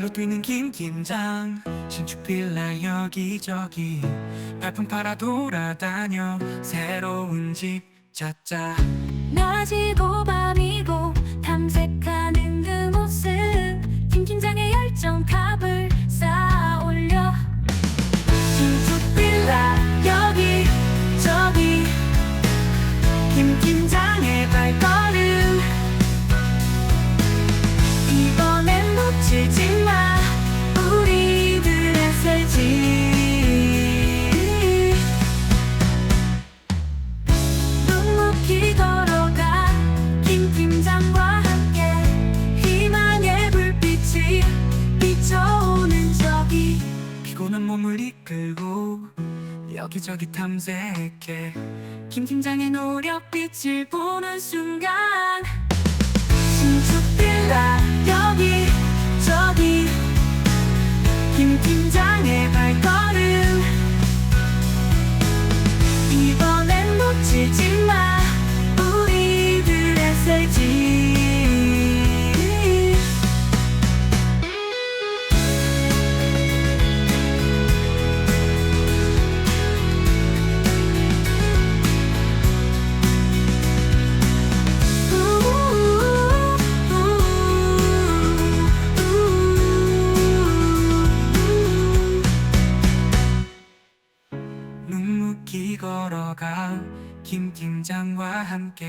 발로 뛰는 김 팀장. 신축 빌라 여기저기 발품 팔아 돌아다녀. 새로운 집 찾자. 낮이고 밤이고 탐색하는 그 모습. 김 팀장의 열정 값을 몸을 이끌고 여기저기 탐색해. 김 팀장의 노력빛을 보는 순간 신축 빌라. 여기 저기 김 팀장의 발걸음 묵묵히 걸어가 김 팀장과 함께